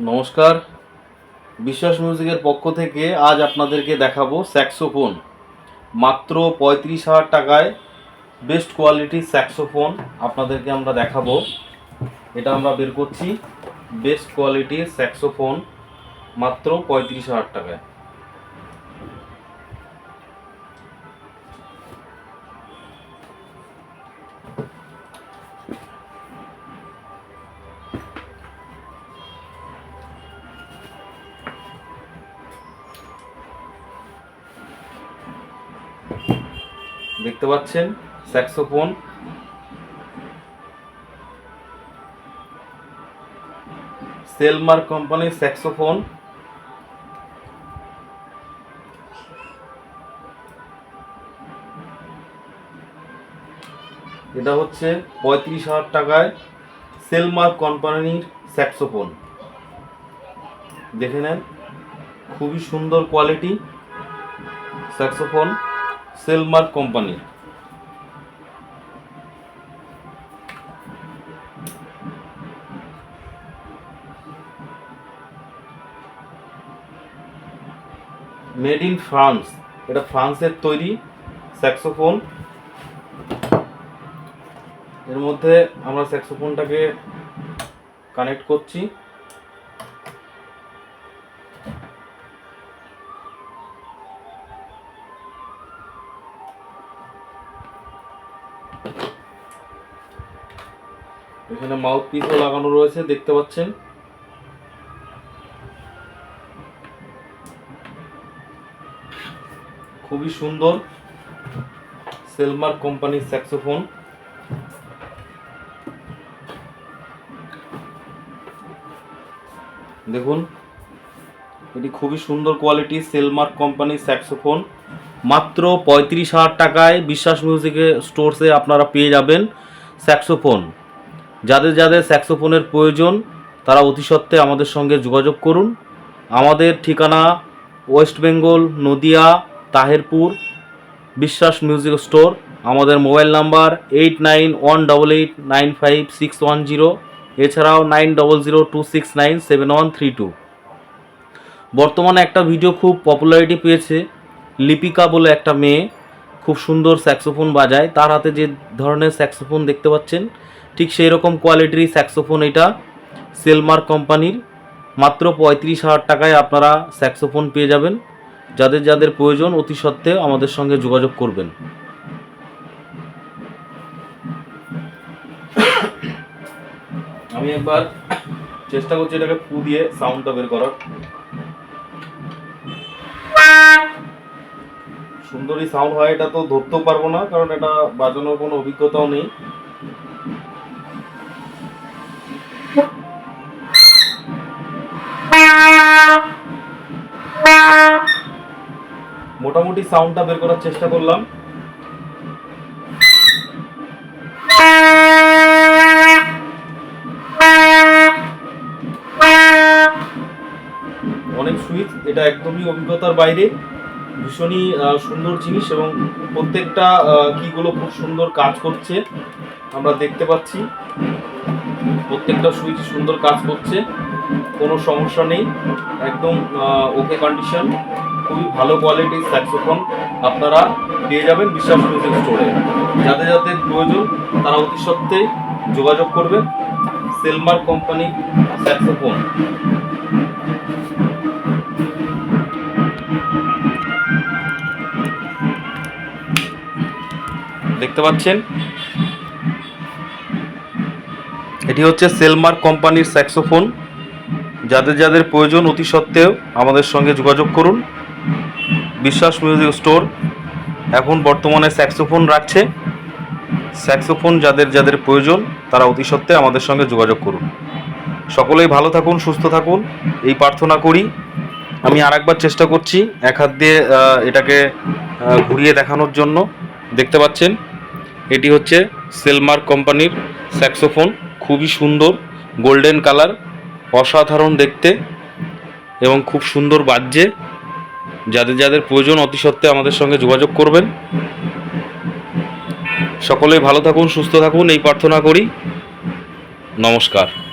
নমস্কার। বিশ্বাস মিউজিকের পক্ষ থেকে আজ আপনাদেরকে দেখাবো স্যাক্সোফোন। মাত্র পঁয়ত্রিশ হাজার টাকায় বেস্ট কোয়ালিটির স্যাক্সোফোন আপনাদেরকে আমরা দেখাবো। এটা আমরা বের করছি। বেস্ট কোয়ালিটির স্যাক্সোফোন মাত্র পঁয়ত্রিশ হাজার টাকায়। দেখতে পাচ্ছেন স্যাক্সোফোন সেলমার কোম্পানির স্যাক্সোফোন এটা হচ্ছে পঁয়ত্রিশ হাজার টাকায় সেলমার কোম্পানির স্যাক্সোফোন দেখে নেন, খুবই সুন্দর quality saxophone Selmer company. Made in France. এটা ফ্রান্সের তৈরি স্যাক্সোফোন। এর মধ্যে আমরা স্যাক্সোফোনটাকে কানেক্ট করছি। এখানে মাউথ পিসও লাগানো রয়েছে, দেখতে পাচ্ছেন। খুবই সুন্দর সেলমার কোম্পানির স্যাক্সোফোন দেখুন, এটি খুবই সুন্দর কোয়ালিটি সেলমার কোম্পানির স্যাক্সোফোন মাত্র পঁয়ত্রিশ হাজার টাকায় বিশ্বাস মিউজিকের স্টোরসে আপনারা পেয়ে যাবেন স্যাক্সোফোন। যাদের যাদের স্যাক্সোফোনের প্রয়োজন, তারা অতি সত্ত্বে আমাদের সঙ্গে যোগাযোগ করুন। আমাদের ঠিকানা West Bengal, Nadia, Taherpur, Biswas music store. আমাদের mobile number eight nine one double eight nine five six one zero, এছাড়াও nine double zero two six nine seven one three two. বর্তমানে একটা ভিডিও খুব পপুলারিটি পেয়েছে লিপিকা বলে একটা মেয়ে খুব সুন্দর স্যাক্সোফোন বাজায়। তার হাতে যে ধরনের স্যাক্সোফোন দেখতে পাচ্ছেন, ঠিক সেই রকম কোয়ালিটির স্যাক্সোফোন এটা সেলমার কোম্পানির। মাত্র পঁয়ত্রিশ হাজার টাকায় আপনারা স্যাক্সোফোন পেয়ে যাবেন। যাদের যাদের প্রয়োজন, অতি সত্ত্বেও আমাদের সঙ্গে যোগাযোগ করবেন। আমি একবার চেষ্টা করছি এটাকে ফু দিয়ে সাউন্ডটা বের করার। সুন্দরী সাউন্ড হয়, এটা তো ধরতেও পারব না, কারণ এটা বাজানোর কোনো অভিজ্ঞতাও নেই। মোটামুটি সাউন্ডটা বের করার চেষ্টা করলাম। অনেক সুইচ এটা একদমই অভিজ্ঞতার বাইরে। ভীষণই সুন্দর জিনিস এবং প্রত্যেকটা কিগুলো খুব সুন্দর কাজ করছে। আমরা দেখতে পাচ্ছি, প্রত্যেকটা সুইচ সুন্দর কাজ করছে, কোনো সমস্যা নেই। একদম ওকে কন্ডিশন খুবই ভালো কোয়ালিটির স্যাক্সোফোন আপনারা পেয়ে যাবেন বিশ্বাস মিউজিক স্টোরে যাদের যাদের প্রয়োজন, তারা অতি সত্ত্বে যোগাযোগ করবেন। সেলমার কোম্পানি স্যাক্সোফোন দেখতে পাচ্ছেন। এটি হচ্ছে সেলমার কোম্পানির স্যাক্সোফোন যাদের যাদের প্রয়োজন অতি সত্ত্বেও আমাদের সঙ্গে যোগাযোগ করুন। বিশ্বাস মিউজিক স্টোর এখন বর্তমানে স্যাক্সোফোন রাখছে। স্যাক্সোফোন যাদের যাদের প্রয়োজন, তারা অতি সত্ত্বে আমাদের সঙ্গে যোগাযোগ করুন। সকলেই ভালো থাকুন, সুস্থ থাকুন। এই প্রার্থনা করি। আমি আরেকবার চেষ্টা করছি এক হাত দিয়ে এটাকে ঘুরিয়ে দেখানোর জন্য। দেখতে পাচ্ছেন? এটি হচ্ছে সেলমার কোম্পানির স্যাক্সোফোন, খুবই সুন্দর, গোল্ডেন কালার, অসাধারণ দেখতে এবং খুব সুন্দর বাজছে। যাদের যাদের প্রয়োজন অতি সত্ত্বে আমাদের সঙ্গে যোগাযোগ করবেন। সকলেই ভালো থাকুন, সুস্থ থাকুন, এই প্রার্থনা করি। নমস্কার।